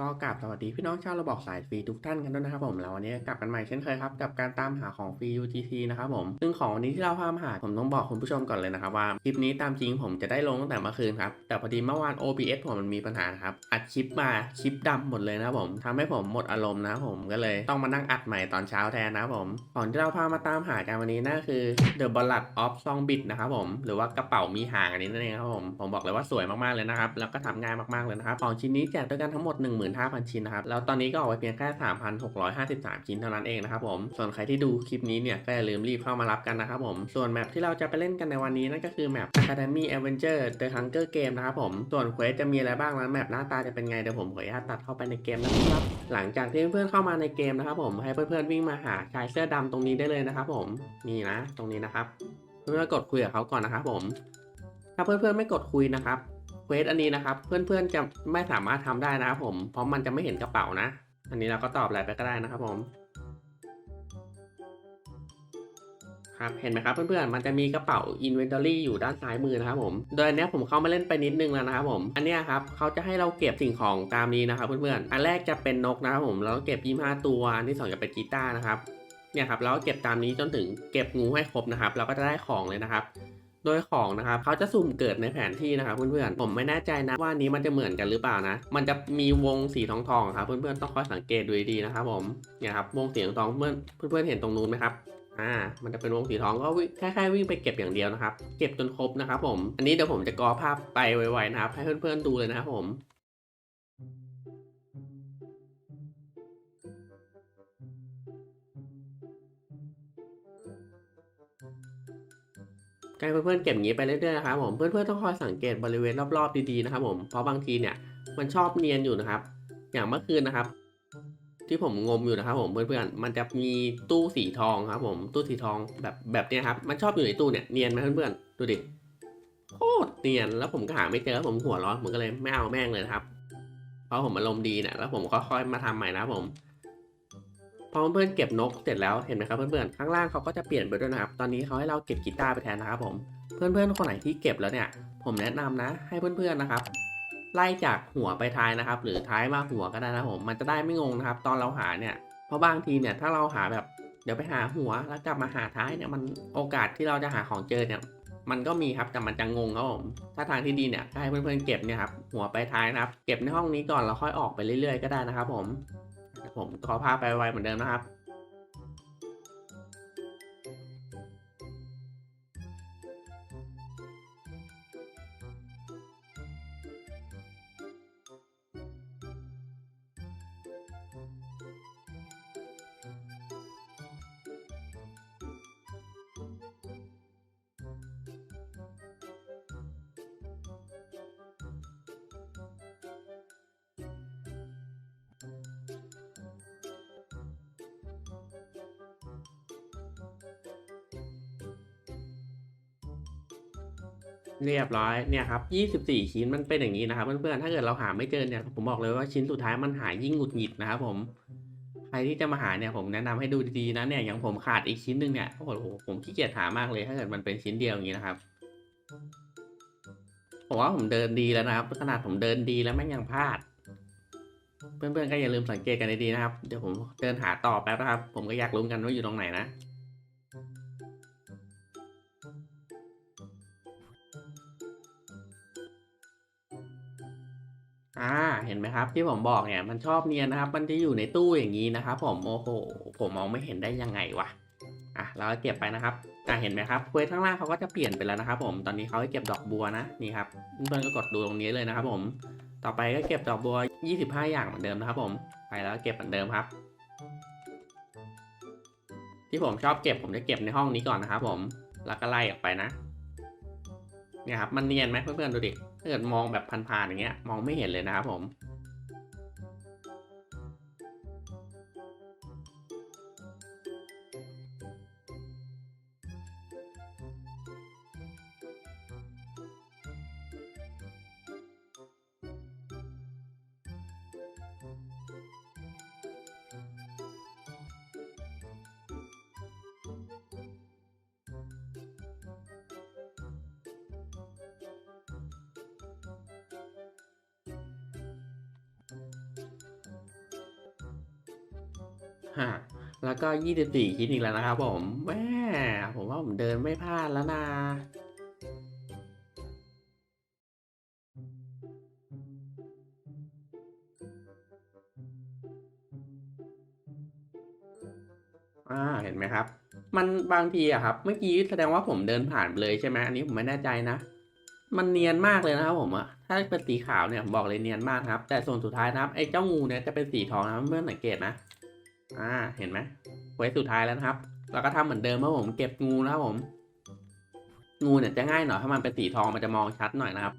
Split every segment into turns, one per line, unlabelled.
ก็กราบสวัสดีพี่น้องชาวระบอกสายฟรีทุกท่านกันด้วยนะครับผมแล้ววันนี้กลับกันใหม่เช่นเคยครับกับการตามหาของฟรี UTC นะครับผมซึ่งของวันนี้ที่เราพามาหาผมต้องบอกคุณผู้ชมก่อนเลยนะครับว่าคลิปนี้ตามจริงผมจะได้ลงตั้งแต่เมื่อคืนครับแต่พอดีเมื่อวาน OBS ผมมันมีปัญหาครับอัดคลิปมาคลิปดำหมดเลยนะครับผมทำให้ผมหมดอารมณ์นะผมก็เลยต้องมานั่งอัดใหม่ตอนเช้าแทนนะผมของที่เราพามาตามหากันวันนี้นั่นคือ The Ballad of Song Bit นะครับผมหรือว่ากระเป๋ามีหางอันนี้นั่นเองครับผมผมบอกเลยว่าสวยมากๆเลยนะครับแล้วก็ทำง่ายมากๆเลยนะครับของชิ้นนี้แจกด้วยกันทั้งหมด15,000 ชิ้นนะครับ แล้วตอนนี้ก็ออกไปเพียงแค่ 3,653 ชิ้นเท่านั้นเองนะครับผม ส่วนใครที่ดูคลิปนี้เนี่ยก็อย่าลืมรีบเข้ามารับกันนะครับผม ส่วนแมปที่เราจะไปเล่นกันในวันนี้นั่นก็คือแมป Academy Avenger The Hunger Game นะครับผม ส่วนเควสจะมีอะไรบ้างแล้วแมปหน้าตาจะเป็นไงเดี๋ยวผมขออนุญาตตัดเข้าไปในเกมนะครับ หลังจากที่เพื่อนๆเข้ามาในเกมนะครับผม ให้เพื่อนๆวิ่งมาหาชายเสื้อดำตรงนี้ได้เลยนะครับผม นี่นะ ตรงนี้นะครับ เพื่อนๆกดคุยกับเขาก่อนนะครับผม ถ้าเพื่อนๆไม่กดคุยนะครับ ควสอันนี้นะครับ เพื่อนๆจะไม่สามารถทำได้นะครับผม เพราะมันจะไม่เห็นกระเป๋านะ อันนี้เราก็ตอบอะไรไปก็ได้นะครับผม ครับเห็นไหมครับเพื่อนๆ มันจะมีกระเป๋า inventory อยู่ด้านซ้ายมือนะครับผม โดยอันนี้ผมเข้ามาเล่นไปนิดนึงแล้วนะครับผม อันนี้ครับเขาจะให้เราเก็บสิ่งของตามนี้นะครับเพื่อนๆ อันแรกจะเป็นนกนะครับผมแล้วก็เก็บ25ตัว อันที่สองจะเป็นกีตาร์นะครับ เนี่ยครับแล้วก็เก็บตามนี้จนถึงเก็บงูให้ครบนะครับ เราก็จะได้ของเลยนะครับ โดยของนะครับเขาจะสุ่มเกิดในแผนที่นะครับเพื่อนๆผมไม่แน่ใจนะว่านี้มันจะเหมือนกันหรือเปล่านะ มันจะมีวงสีทองทองๆครับเพื่อนๆต้องคอยสังเกตดูดีๆนะครับผมเนี่ยครับวงสีทองทองเพื่อนเพื่อนๆเห็นตรงนู้นไหมครับอ่า มันจะเป็นวงสีทองก็วิ่งแค่ๆวิ่งไปเก็บอย่างเดียวนะครับ เก็บจนครบนะครับผม อันนี้เดี๋ยวผมจะกอภาพไปไวๆนะครับ ให้เพื่อนๆดูเลยนะครับผม การเพื่อนๆเก็บอย่างนี้ไปเรื่อยๆนะครับผมเพื่อนๆต้องคอยสังเกตบริเวณรอบๆดีๆนะครับผมเพราะบางทีเนี่ยมันชอบเนียนอยู่นะครับ อย่างเมื่อคืนนะครับ ที่ผมงมอยู่นะครับ ผมเพื่อนๆมันจะมีตู้สีทองครับ ผมตู้สีทองแบบแบบนี้ครับมันชอบอยู่ในตู้เนี่ยเนียนไหมเพื่อนๆดูดิโคตรเนียนแล้วผมก็หาไม่เจอผมหัวร้อนผมก็เลยไม่เอาแม่งเลยครับเพราะผมอารมณ์ดีเนี่ยแล้วผมค่อยๆมาทำใหม่นะครับผม พอเพื่อนๆเก็บนกเสร็จแล้วเห็นไหมครับเพื่อนๆข้างล่างเขาก็จะเปลี่ยนไปด้วยนะครับ ตอนนี้เขาให้เราเก็บกีตาร์ไปแทนนะครับผม เพื่อนๆคนไหนที่เก็บแล้วเนี่ย ผมแนะนำนะ ให้เพื่อนๆนะครับ ไล่จากหัวไปท้ายนะครับ หรือท้ายมาหัวก็ได้นะครับผม มันจะได้ไม่งงนะครับ ตอนเราหาเนี่ย เพราะบางทีเนี่ยถ้าเราหาแบบเดี๋ยวไปหาหัวแล้วกลับมาหาท้ายเนี่ยมันโอกาสที่เราจะหาของเจอเนี่ยมันก็มีครับแต่มันจะงงครับผมถ้าทางที่ดีเนี่ยให้เพื่อนๆเก็บเนี่ยครับหัวไปท้ายนะครับ เก็บในห้องนี้ก่อนแล้วค่อยออกไปเรื่อยๆก็ได้นะครับผม ผมขอพาไปไวเหมือนเดิมนะครับ เรียบร้อยเนี่ยครับ 24 ชิ้นมันเป็นอย่างนี้นะครับเพื่อนๆถ้าเกิดเราหาไม่เจอเนี่ยผมบอกเลยว่าชิ้นสุดท้ายมันหายิ่งหงุดหงิดนะครับผมใครที่จะมาหาเนี่ยผมแนะนำให้ดูดีๆนะเนี่ยอย่างผมขาดอีกชิ้นหนึ่งเนี่ยโอ้โหผมขี้เกียจหามากเลยถ้าเกิดมันเป็นชิ้นเดียวอย่างนี้นะครับผมว่าผมเดินดีแล้วนะครับขนาดผมเดินดีแล้วแม่งยังพลาด เพื่อนๆก็อย่าลืมสังเกตกันดีๆนะครับ เดี๋ยวผมเดินหาต่อแป๊บนะครับ ผมก็อยากรู้กันว่าอยู่ตรงไหนนะ อ่า เห็นไหมครับที่ผมบอกเนี่ยมันชอบเนียนนะครับ มันจะอยู่ในตู้อย่างนี้นะครับ ผมโอ้โหผมมองไม่เห็นได้ยังไงวะอะเราเก็บไปนะครับอะเห็นไหมครับเควสข้างล่างเขาก็จะเปลี่ยนไปแล้วนะครับ ผมตอนนี้เขาให้เก็บดอกบัวนะนี่ครับเพื่อนก็กดดูตรงนี้เลยนะครับ ผม ต่อไปก็เก็บดอกบัว 25 อย่างเหมือนเดิมนะครับ ผมไปแล้วเก็บเหมือนเดิมครับ ที่ผมชอบเก็บผมจะเก็บในห้องนี้ก่อนนะครับ ผมแล้วก็ไล่ออกไปนะ เนี่ยครับมันเนียนไหมเพื่อนๆดูดิถ้าเกิดมองแบบผ่านๆอย่างเงี้ยมองไม่เห็นเลยนะครับผม ฮะแล้วก็24ชิ้นอีกแล้วนะครับผมแม่ผมว่าผมเดินไม่พลาดแล้วนะอาเห็นไหมครับ มันบางทีอะครับ เมื่อกี้แสดงว่าผมเดินผ่านเลยใช่ไหมอันนี้ผมไม่แน่ใจนะ มันเนียนมากเลยนะครับผมอะถ้าเป็นสีขาวเนี่ยผมบอกเลยเนียนมากครับ แต่ส่วนสุดท้ายนะครับไอ้เจ้างูเนี่ยจะเป็นสีทองนะเพื่อนสังเกตนะ อ่า เห็นไหมเควสสุดท้ายแล้วนะครับแล้วก็ทำเหมือนเดิมครับผมเก็บงูนะครับผม งูเนี่ยจะง่ายหน่อยถ้ามันเป็นสีทองมันจะมองชัดหน่อยนะครับ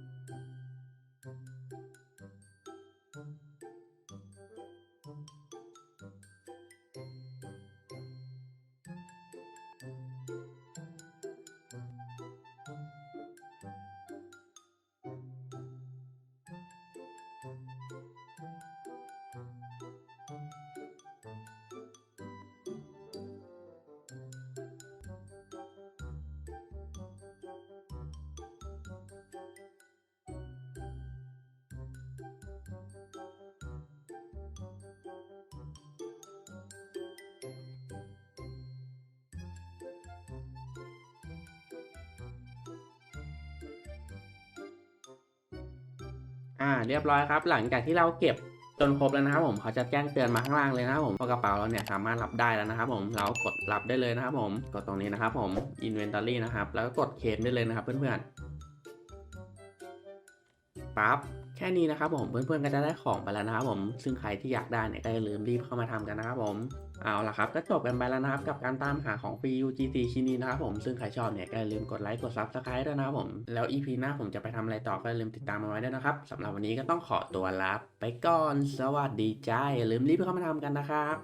อ่า เรียบร้อยครับ หลังจากที่เราเก็บจนครบแล้วนะครับผมเขาจะแจ้งเตือนมาข้างล่างเลยนะครับผมว่ากระเป๋าเราเนี่ยสามารถรับได้แล้วนะครับ ผมเรากดรับได้เลยนะครับ ผมกดตรงนี้นะครับ ผม inventory นะครับ แล้วก็กดเคลมได้เลยนะครับ เพื่อนๆปั๊บแค่นี้นะครับผมเพื่อนๆก็จะได้ของไปแล้วนะครับผมซึ่งใครที่อยากได้เนี่ยก็อย่าลืมรีบเข้ามาทำกันนะครับผม เอาล่ะครับก็จบกันไปแล้วนะครับกับการตามหาของฟรี UGC ชิ้นนี้นะครับผมซึ่งใครชอบเนี่ยก็อย่าลืมกดไลค์กด Subscribe ด้วยนะครับผม แล้ว EP หน้าผมจะไปทำอะไรต่อก็อย่าลืมติดตามมาไว้ด้วยนะครับสำหรับวันนี้ก็ต้องขอตัวลาไปก่อน สวัสดีจ้าอย่าลืมรีบเข้ามาทำกันนะครับ